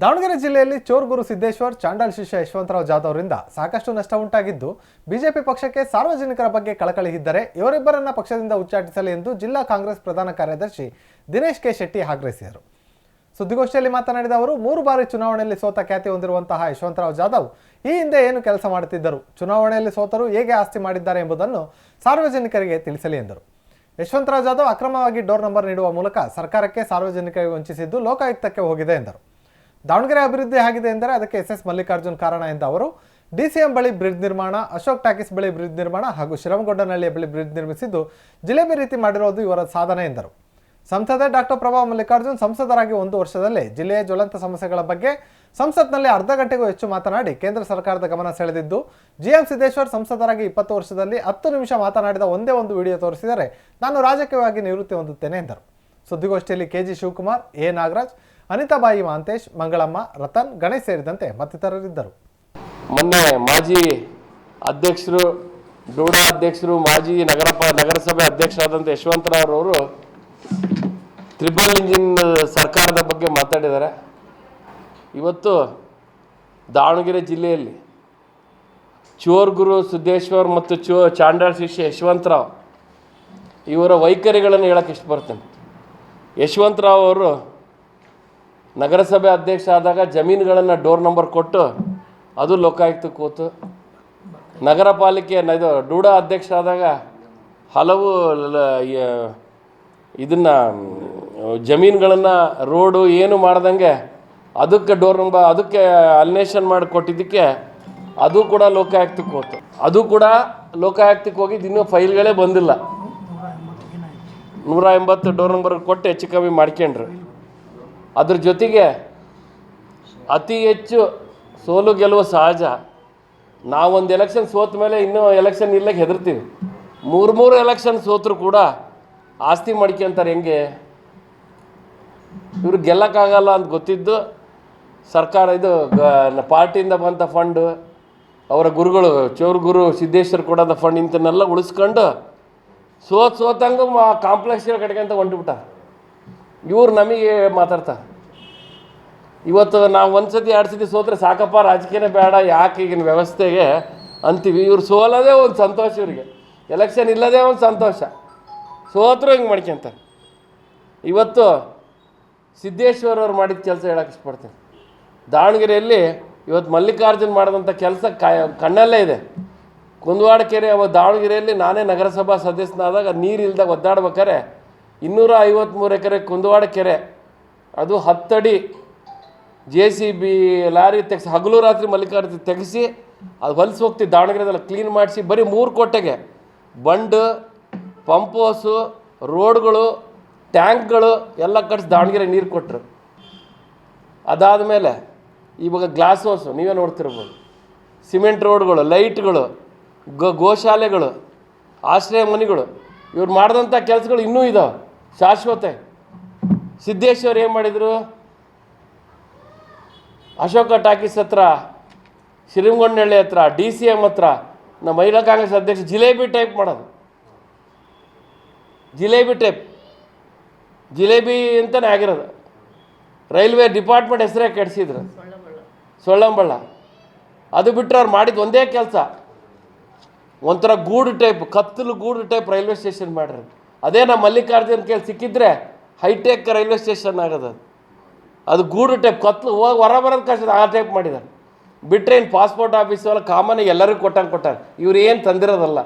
ದಾವಣಗೆರೆ ಜಿಲ್ಲೆಯಲ್ಲಿ ಚೋರ್ಗುರು ಸಿದ್ದೇಶ್ವರ್, ಚಾಂಡಾಲ್ ಶಿಷ್ಯ ಯಶವಂತರಾವ್ ಜಾಧವ್ ರಿಂದ ಸಾಕಷ್ಟು ನಷ್ಟ ಉಂಟಾಗಿದ್ದು, ಬಿಜೆಪಿ ಪಕ್ಷಕ್ಕೆ ಸಾರ್ವಜನಿಕರ ಬಗ್ಗೆ ಕಳಕಳಿ ಇದ್ದರೆ ಇವರಿಬ್ಬರನ್ನ ಪಕ್ಷದಿಂದ ಉಚ್ಚಾಟಿಸಲಿ ಎಂದು ಜಿಲ್ಲಾ ಕಾಂಗ್ರೆಸ್ ಪ್ರಧಾನ ಕಾರ್ಯದರ್ಶಿ ದಿನೇಶ್ ಕೆ ಶೆಟ್ಟಿ ಆಗ್ರಹಿಸಿದರು. ಸುದ್ದಿಗೋಷ್ಠಿಯಲ್ಲಿ ಮಾತನಾಡಿದ ಅವರು, ಮೂರು ಬಾರಿ ಚುನಾವಣೆಯಲ್ಲಿ ಸೋತ ಖ್ಯಾತಿ ಹೊಂದಿರುವಂತಹ ಯಶವಂತರಾವ್ ಜಾಧವ್ ಈ ಹಿಂದೆ ಏನು ಕೆಲಸ ಮಾಡುತ್ತಿದ್ದರು, ಚುನಾವಣೆಯಲ್ಲಿ ಸೋತರು ಹೇಗೆ ಆಸ್ತಿ ಮಾಡಿದ್ದಾರೆ ಎಂಬುದನ್ನು ಸಾರ್ವಜನಿಕರಿಗೆ ತಿಳಿಸಲಿ ಎಂದರು. ಯಶವಂತರಾವ್ ಜಾಧವ್ ಅಕ್ರಮವಾಗಿ ಡೋರ್ ನಂಬರ್ ನೀಡುವ ಮೂಲಕ ಸರ್ಕಾರಕ್ಕೆ ಸಾರ್ವಜನಿಕರಿಗೆ ವಂಚಿಸಿದ್ದು ಲೋಕಾಯುಕ್ತಕ್ಕೆ ಹೋಗಿದೆ ಎಂದರು. ದಾವಣಗೆರೆ ಅಭಿವೃದ್ಧಿ ಆಗಿದೆ ಎಂದರೆ ಅದಕ್ಕೆ ಎಸ್ ಎಸ್ ಮಲ್ಲಿಕಾರ್ಜುನ್ ಕಾರಣ ಎಂದ ಅವರು ಡಿಸಿಎಂ ಬಳಿ ಬ್ರಿಡ್ಜ್ ನಿರ್ಮಾಣ, ಅಶೋಕ್ ಟಾಕೀಸ್ ಬಳಿ ಬ್ರಿಡ್ಜ್ ನಿರ್ಮಾಣ ಹಾಗೂ ಶಿರಮಗೊಂಡನಹಳ್ಳಿಯ ಬಳಿ ಬ್ರಿಡ್ಜ್ ನಿರ್ಮಿಸಿದ್ದು ಜಿಲೇಬಿ ರೀತಿ ಮಾಡಿರೋದು ಇವರ ಸಾಧನೆ ಎಂದರು. ಸಂಸದ ಡಾಕ್ಟರ್ ಪ್ರಭಾ ಮಲ್ಲಿಕಾರ್ಜುನ್ ಸಂಸದರಾಗಿ ಒಂದು ವರ್ಷದಲ್ಲೇ ಜಿಲ್ಲೆಯ ಜ್ವಲಂತ ಸಮಸ್ಯೆಗಳ ಬಗ್ಗೆ ಸಂಸತ್ನಲ್ಲಿ ಅರ್ಧ ಗಂಟೆಗೂ ಹೆಚ್ಚು ಮಾತನಾಡಿ ಕೇಂದ್ರ ಸರ್ಕಾರದ ಗಮನ ಸೆಳೆದಿದ್ದು, ಜಿಎಂ ಸಿದ್ದೇಶ್ವರ್ ಸಂಸದರಾಗಿ ಇಪ್ಪತ್ತು ವರ್ಷದಲ್ಲಿ ಹತ್ತು ನಿಮಿಷ ಮಾತನಾಡಿದ ಒಂದೇ ಒಂದು ವಿಡಿಯೋ ತೋರಿಸಿದರೆ ನಾನು ರಾಜಕೀಯವಾಗಿ ನಿವೃತ್ತಿ ಹೊಂದುತ್ತೇನೆ ಎಂದರು. ಸುದ್ದಿಗೋಷ್ಠಿಯಲ್ಲಿ ಕೆಜಿ ಶಿವಕುಮಾರ್, ಎ ನಾಗರಾಜ್, ಅನಿತಾಬಾಯಿ ಮಹಾಂತೇಶ್ ಮಂಗಳಮ್ಮ, ರತನ್, ಗಣೇಶ್ ಸೇರಿದಂತೆ ಮತ್ತಿತರರಿದ್ದರು. ಮೊನ್ನೆ ಮಾಜಿ ಅಧ್ಯಕ್ಷರು ಡೂಡಾ ಅಧ್ಯಕ್ಷರು ಮಾಜಿ ನಗರ ನಗರಸಭೆ ಅಧ್ಯಕ್ಷರಾದಂಥ ಯಶವಂತರಾವ್ರವರು ತ್ರಿಬಲ್ ಇಂಜಿನ್ ಸರ್ಕಾರದ ಬಗ್ಗೆ ಮಾತಾಡಿದ್ದಾರೆ. ಇವತ್ತು ದಾವಣಗೆರೆ ಜಿಲ್ಲೆಯಲ್ಲಿ ಚೋರ್ಗುರು ಸಿದ್ದೇಶ್ವರ್ ಮತ್ತು ಚೋ ಚಾಂಡಾಳ್ ಶಿಷ್ಯ ಯಶವಂತರಾವ್ ಇವರ ವೈಖರಿಗಳನ್ನು ಹೇಳಕ್ಕೆ ಇಷ್ಟಪಡ್ತೇನೆ. ಯಶವಂತರಾವ್ ಅವರು ನಗರಸಭೆ ಅಧ್ಯಕ್ಷ ಆದಾಗ ಜಮೀನುಗಳನ್ನು ಡೋರ್ ನಂಬರ್ ಕೊಟ್ಟು ಅದು ಲೋಕಾಯುಕ್ತ ಕೂತು. ನಗರ ಪಾಲಿಕೆ ಇದು ಡೂಡಾ ಅಧ್ಯಕ್ಷ ಆದಾಗ ಹಲವು ಇದನ್ನು, ಜಮೀನುಗಳನ್ನು, ರೋಡು ಏನು ಮಾಡ್ದಂಗೆ ಅದಕ್ಕೆ ಡೋರ್ ನಂಬರ್ ಅದಕ್ಕೆ ಅಲ್ನೇಷನ್ ಮಾಡಿ ಕೊಟ್ಟಿದ್ದಕ್ಕೆ ಅದು ಕೂಡ ಲೋಕಾಯುಕ್ತಕ್ಕೆ ಹೋತು ಅದು ಕೂಡ ಲೋಕಾಯುಕ್ತಕ್ಕೆ ಹೋಗಿದ್ದು ಇನ್ನೂ ಫೈಲ್ಗಳೇ ಬಂದಿಲ್ಲ. ನೂರ ಎಂಬತ್ತು ಡೋರ್ ನಂಬರ್ ಕೊಟ್ಟು ಹೆಚ್ಚು ಕಮ್ಮಿ ಮಾಡ್ಕೊಂಡ್ರು. ಅದ್ರ ಜೊತೆಗೆ ಅತಿ ಹೆಚ್ಚು ಸೋಲು ಗೆಲುವು ಸಹಜ. ನಾವೊಂದು ಎಲೆಕ್ಷನ್ ಸೋತ ಮೇಲೆ ಇನ್ನೂ ಎಲೆಕ್ಷನ್ ಇಲ್ಲಕ್ಕೆ ಹೆದರ್ತೀವಿ. ಮೂರು ಮೂರು ಎಲೆಕ್ಷನ್ ಸೋತರು ಕೂಡ ಆಸ್ತಿ ಮಾಡ್ಕೊಂತಾರೆ ಹೆಂಗೆ? ಇವ್ರು ಗೆಲ್ಲಕ್ಕಾಗಲ್ಲ ಅಂತ ಗೊತ್ತಿದ್ದು ಸರ್ಕಾರ ಇದು ಪಾರ್ಟಿಯಿಂದ ಬಂತ ಫಂಡು ಅವರ ಗುರುಗಳು ಚೋರ್ ಗುರು ಸಿದ್ದೇಶ್ವರ್ ಕೊಡೋದ ಫಂಡ್ ಇಂಥನ್ನೆಲ್ಲ ಉಳಿಸ್ಕೊಂಡು ಸೋತ್ ಸೋತಂಗ ಕಾಂಪ್ಲೆಕ್ಸ್ ಕಡೆಗೆ ಅಂತ ಹೊಂಟ್ಬಿಟ್ಟ. ಇವ್ರು ನಮಗೆ ಮಾತಾಡ್ತಾರೆ ಇವತ್ತು ನಾವು ಒಂದು ಸತಿ ಎರಡು ಸತಿ ಸೋತ್ರೆ ಸಾಕಪ್ಪ, ರಾಜಕೀಯನೇ ಬೇಡ, ಯಾಕೆ ಈಗಿನ ವ್ಯವಸ್ಥೆಗೆ ಅಂತೀವಿ. ಇವ್ರು ಸೋಲೋದೇ ಒಂದು ಸಂತೋಷ ಇವರಿಗೆ. ಎಲೆಕ್ಷನ್ ಇಲ್ಲದೇ ಒಂದು ಸಂತೋಷ. ಸೋತರು ಹಿಂಗೆ ಮಾಡ್ಕೊಂತ. ಇವತ್ತು ಸಿದ್ದೇಶ್ವರ ಅವ್ರು ಮಾಡಿದ ಕೆಲಸ ಹೇಳಕ್ಕೆ ಇಷ್ಟಪಡ್ತೀನಿ. ದಾವಣಗೆರೆಯಲ್ಲಿ ಇವತ್ತು ಮಲ್ಲಿಕಾರ್ಜುನ್ ಮಾಡಿದಂಥ ಕೆಲಸ ಕಾಯ ಕಣ್ಣಲ್ಲೇ ಇದೆ. ಕುಂದವಾಡ ಕೆರೆ ಅವ ದಾವಣಗೆರೆಯಲ್ಲಿ ನಾನೇ ನಗರಸಭಾ ಸದಸ್ಯನಾದಾಗ ನೀರು ಇಲ್ದಾಗ ಒದ್ದಾಡ್ಬೇಕಾರೆ ಇನ್ನೂರ ಐವತ್ತ್ಮೂರು ಎಕರೆ ಕುಂದವಾಡ ಕೆರೆ ಅದು ಹತ್ತಡಿ ಜೆ ಸಿ ಬಿ ಲಾರಿ ತೆಗೆಸಿ, ಹಗಲು ರಾತ್ರಿ ಮಲ್ಲಿಕಾರ್ಜು ತೆಗೆಸಿ, ಅದು ಹೊಲ್ಸಿ ಹೋಗ್ತಿ ದಾವಣಗೆರೆದೆಲ್ಲ ಕ್ಲೀನ್ ಮಾಡಿಸಿ, ಬರೀ ಮೂರು ಕೋಟೆಗೆ ಬಂಡ್, ಪಂಪ್ ಹೌಸು, ರೋಡ್ಗಳು, ಟ್ಯಾಂಕ್ಗಳು ಎಲ್ಲ ಕಟ್ಸಿ ದಾವಣಗೆರೆ ನೀರು ಕೊಟ್ಟರು ಅದಾದ ಮೇಲೆ ಇವಾಗ ಗ್ಲಾಸ್ ಹೌಸು, ನೀವೇ ನೋಡ್ತಿರ್ಬೋದು. ಸಿಮೆಂಟ್ ರೋಡ್ಗಳು, ಲೈಟ್ಗಳು ಗೋ ಗೋಶಾಲೆಗಳು ಆಶ್ರಯ ಮನೆಗಳು ಇವ್ರು ಮಾಡಿದಂಥ ಕೆಲಸಗಳು ಇನ್ನೂ ಇದ್ದಾವೆ ಶಾಶ್ವತ. ಸಿದ್ದೇಶ್ವರ್ ಏನು ಮಾಡಿದರು? ಅಶೋಕ ಟಾಕೀಸ್ ಹತ್ರ ಶ್ರೀಮಗೊಂಡನಹಳ್ಳಿ ಹತ್ರ ಡಿ ಸಿ ಎಂ ಹತ್ರ ನಮ್ಮ ಮಹಿಳಾ ಕಾಂಗ್ರೆಸ್ ಅಧ್ಯಕ್ಷ ಜಿಲೇಬಿ ಟೈಪ್ ಮಾಡೋದು. ಜಿಲೇಬಿ ಟೈಪ್. ಜಿಲೇಬಿ ಅಂತಲೇ ಆಗಿರೋದು. ರೈಲ್ವೆ ಡಿಪಾರ್ಟ್ಮೆಂಟ್ ಹೆಸರೇ ಕೆಡಿಸಿದ್ರು. ಸೊಳ್ಳಂಬಳ್ಳ. ಅದು ಬಿಟ್ಟರೆ ಅವ್ರು ಮಾಡಿದ ಒಂದೇ ಕೆಲಸ. ಒಂಥರ ಗೂಡು ಟೈಪ್ ಕತ್ತಲು ಗೂಡು ಟೈಪ್ ರೈಲ್ವೆ ಸ್ಟೇಷನ್ ಮಾಡ್ರಿ. ಅದೇ ನಮ್ಮ ಮಲ್ಲಿಕಾರ್ಜುನ್ ಕೇಳಿ ಸಿಕ್ಕಿದ್ರೆ ಹೈಟೆಕ್ ರೈಲ್ವೆ ಸ್ಟೇಷನ್ ಆಗೋದು ಅದು. ಗೂಡು ಟೈಪ್ ಕತ್ಲು, ಹೋಗಿ ಹೊರ ಬರೋದು ಕಷ್ಟ ಆ ಟೈಪ್ ಮಾಡಿದ್ದಾರೆ ಬಿಟ್ಟರೆ ಏನು ಪಾಸ್ಪೋರ್ಟ್ ಆಫೀಸ್ ಎಲ್ಲ ಕಾಮನ್ ಎಲ್ಲರಿಗೂ ಕೊಟ್ಟಂಗೆ ಕೊಟ್ಟಾರೆ. ಇವ್ರು ಏನು ತಂದಿರೋದಲ್ಲ.